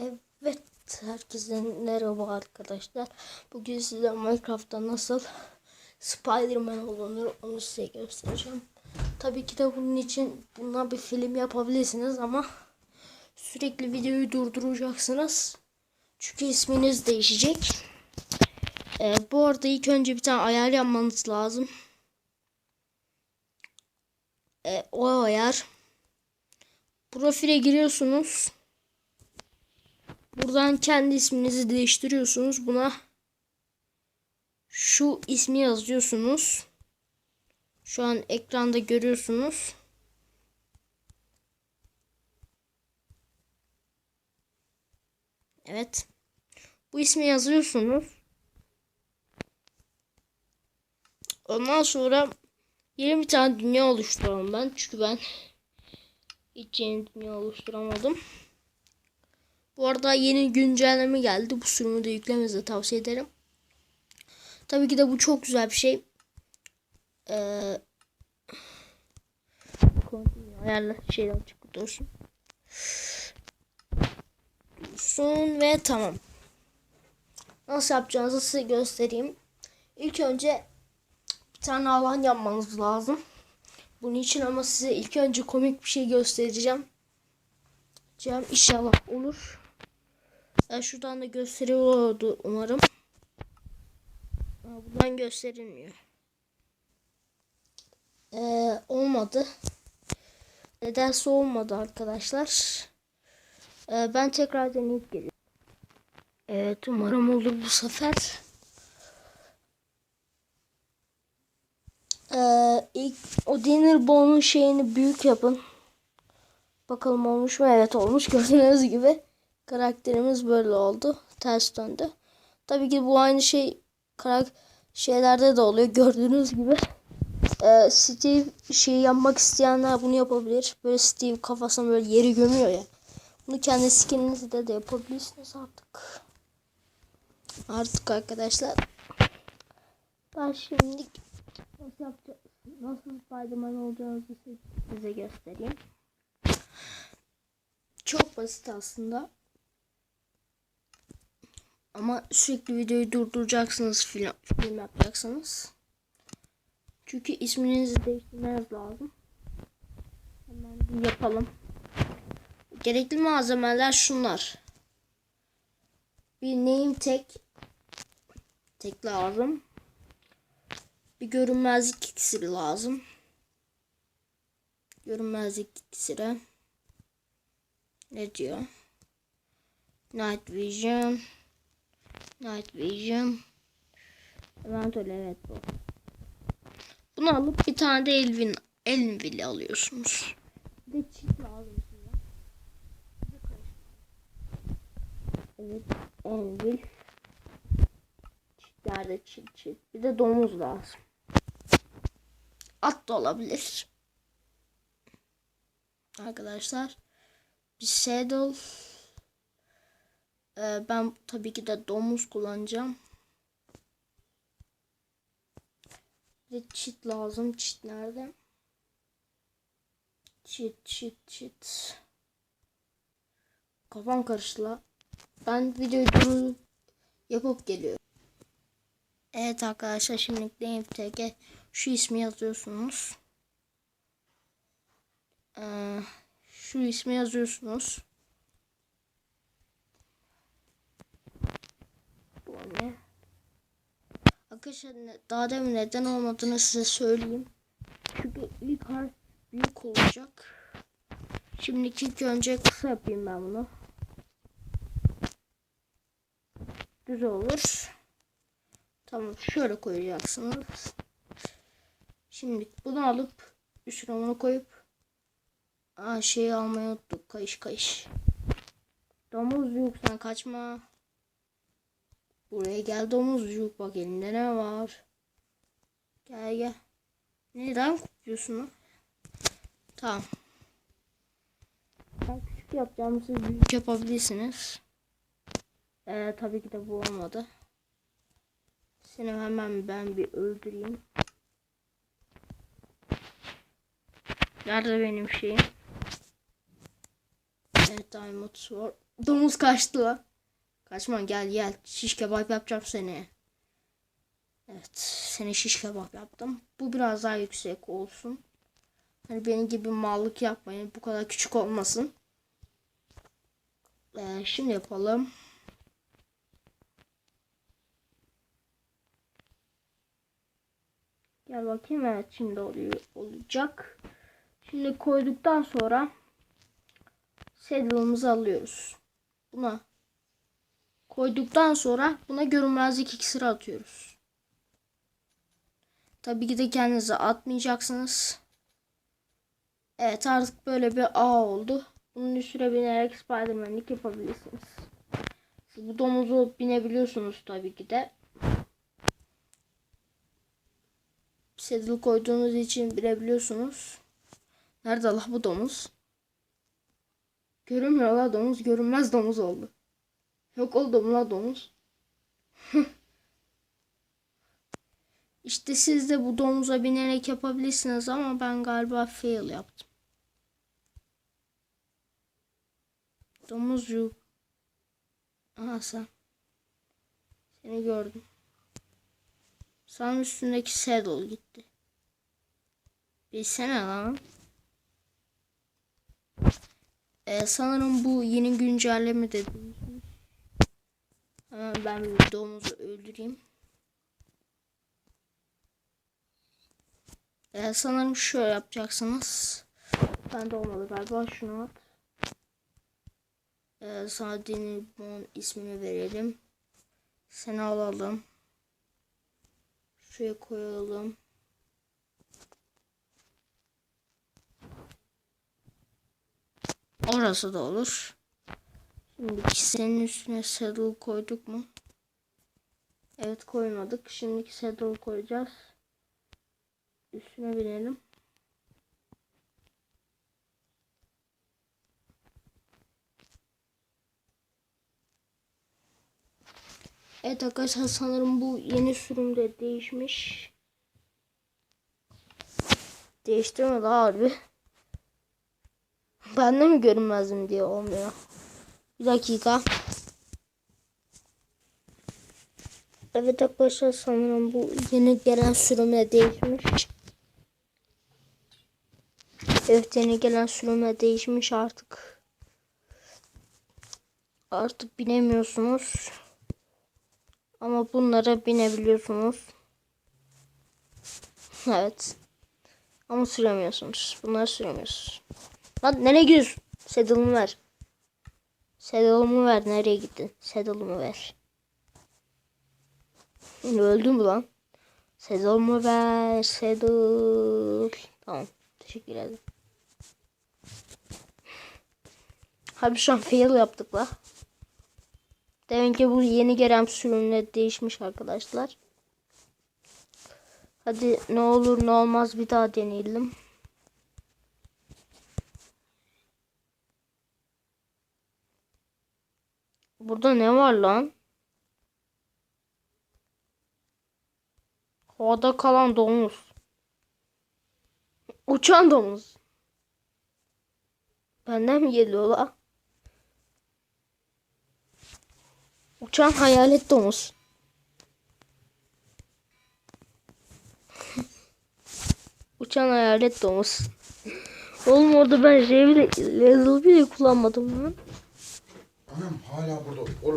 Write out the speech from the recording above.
Evet, herkese merhaba arkadaşlar. Bugün size Minecraft'ta nasıl Spider-Man olunur onu size göstereceğim. Tabii ki de bunun için bundan bir film yapabilirsiniz ama sürekli videoyu durduracaksınız. Çünkü isminiz değişecek. Ee, bu arada ilk önce bir tane ayar yapmanız lazım. Ee, o ayar. Profile giriyorsunuz. Buradan kendi isminizi değiştiriyorsunuz. Buna şu ismi yazıyorsunuz. Şu an ekranda görüyorsunuz. Evet. Bu ismi yazıyorsunuz. Ondan sonra yeni bir tane dünya oluşturalım ben. Çünkü ben hiç yeni dünya oluşturamadım. Bu arada yeni güncelleme geldi. Bu sürümü de yüklemenizi tavsiye ederim. Tabii ki de bu çok güzel bir şey. Ee, ayarla şeyden çıkıp dursun. Dursun ve tamam. Nasıl yapacağınızı size göstereyim. İlk önce bir tane alan yapmanız lazım. Bunun için ama size ilk önce komik bir şey göstereceğim. Cem inşallah olur. Ben şuradan da gösteriyordu umarım. Aa, buradan gösterilmiyor. Ee, olmadı. Nedense olmadı arkadaşlar. Ee, ben tekrar deneyip geliyorum. Evet umarım olur bu sefer. Ee, ilk o dinner bowl'un şeyini büyük yapın. Bakalım olmuş mu? Evet olmuş. Gördüğünüz gibi karakterimiz böyle oldu. Ters döndü. Tabii ki bu aynı şey karak şeylerde de oluyor. Gördüğünüz gibi. Ee, Steve şey yapmak isteyenler bunu yapabilir. Böyle Steve kafasına böyle yeri gömüyor ya. Bunu kendi skininizde de yapabilirsiniz artık. Artık arkadaşlar. Ben şimdi nasıl yapacağız? Nasıl Spiderman olacağınızı size göstereyim. Çok basit aslında. Ama sürekli videoyu durduracaksınız film, film yapacaksınız. Çünkü isminizi değiştirmeniz lazım. Hemen yapalım. Gerekli malzemeler şunlar. Bir name tag tek lazım. Bir görünmezlik iksiri lazım. Görünmezlik iksiri. Ne diyor? Night Vision. Night Vision. Eventually evet bu. Bunu alıp bir tane de Elvin Elvin alıyorsunuz. Bir de çift lazım size. Evet Elvin. Çiftlerde çift çift. Bir de domuz lazım. At da olabilir. Arkadaşlar. Bir saddle. Ee, ben tabii ki de domuz kullanacağım. Bir de çit lazım. Çit nerede? Çit çit çit. Kafam karıştı la. Ben videoyu yapıp geliyorum. Evet arkadaşlar şimdi DMTG şu ismi yazıyorsunuz. Ee, şu ismi yazıyorsunuz. Bu ne? Arkadaşlar daha demin neden olmadığını size söyleyeyim. Çünkü ilk harf büyük olacak. Şimdi ilk önce kısa yapayım ben bunu. Düz olur. Tamam şöyle koyacaksınız. Şimdi bunu alıp üstüne bunu koyup Aa şeyi almayı unuttuk. Kayış kayış. Domuz yok sen kaçma. Buraya gel domuzcuk bak elinde ne var. Gel gel. Neden kopuyorsun lan? Tamam. Ben küçük yapacağım siz büyük yapabilirsiniz. Ee, tabii ki de bu olmadı. Seni hemen ben bir öldüreyim. Nerede benim şeyim? Evet Diamond Sword. Domuz kaçtı la. Kaçma gel gel. Şiş kebap yapacağım seni. Evet. Seni şiş kebap yaptım. Bu biraz daha yüksek olsun. Hani benim gibi mallık yapmayın. Bu kadar küçük olmasın. Ee, şimdi yapalım. Gel bakayım. Evet şimdi oluyor, olacak. Şimdi koyduktan sonra saddle'ımızı alıyoruz. Buna koyduktan sonra buna görünmezlik iksiri atıyoruz. Tabii ki de kendinize atmayacaksınız. Evet artık böyle bir ağ oldu. Bunun üstüne binerek Spiderman'lik yapabilirsiniz. Siz bu domuzu binebiliyorsunuz tabii ki de. Saddle koyduğunuz için binebiliyorsunuz. Nerede la bu domuz? Görünmüyor la domuz. Görünmez domuz oldu. Yok oldu mu la domuz? işte siz de bu domuza binerek yapabilirsiniz ama ben galiba fail yaptım. Domuzcuk. Aha sen. Seni gördüm. Sanın üstündeki saddle gitti. Bilsene lan. Ee, sanırım bu yeni güncelleme de diyorsunuz. Hemen ben bir domuzu öldüreyim. Ee, sanırım şöyle yapacaksınız. Ben de olmadı galiba şunu at. Ee, sana Dinibon ismini verelim. Seni alalım. Şuraya koyalım. Orası da olur. Şimdi senin üstüne saddle koyduk mu? Evet koymadık. Şimdiki saddle koyacağız. Üstüne binelim. Evet arkadaşlar sanırım bu yeni sürümde değişmiş. Değiştirmedi harbi. Ben de mi görünmezdim diye olmuyor. Bir dakika. Evet arkadaşlar sanırım bu yeni gelen sürümle değişmiş. Evet yeni gelen sürümle değişmiş artık. Artık binemiyorsunuz. Ama bunlara binebiliyorsunuz. Evet. Ama süremiyorsunuz. Bunları süremiyorsunuz. Lan nereye gidiyorsun? Saddle'ımı ver. Saddle'ımı ver. Nereye gittin? Saddle'ımı ver. Öldün mü lan? Saddle'ımı ver. Saddle. Tamam. Teşekkür ederim. Abi şu an fail yaptık la. Demek ki bu yeni gelen sürümle değişmiş arkadaşlar. Hadi ne olur ne olmaz bir daha deneyelim. Burada ne var lan? Havada kalan domuz. Uçan domuz. Benden mi geliyor la? Uçan hayalet domuz. Uçan hayalet domuz. Oğlum orada ben şey bile, level bile kullanmadım lan. Anam hala burada. Oğlum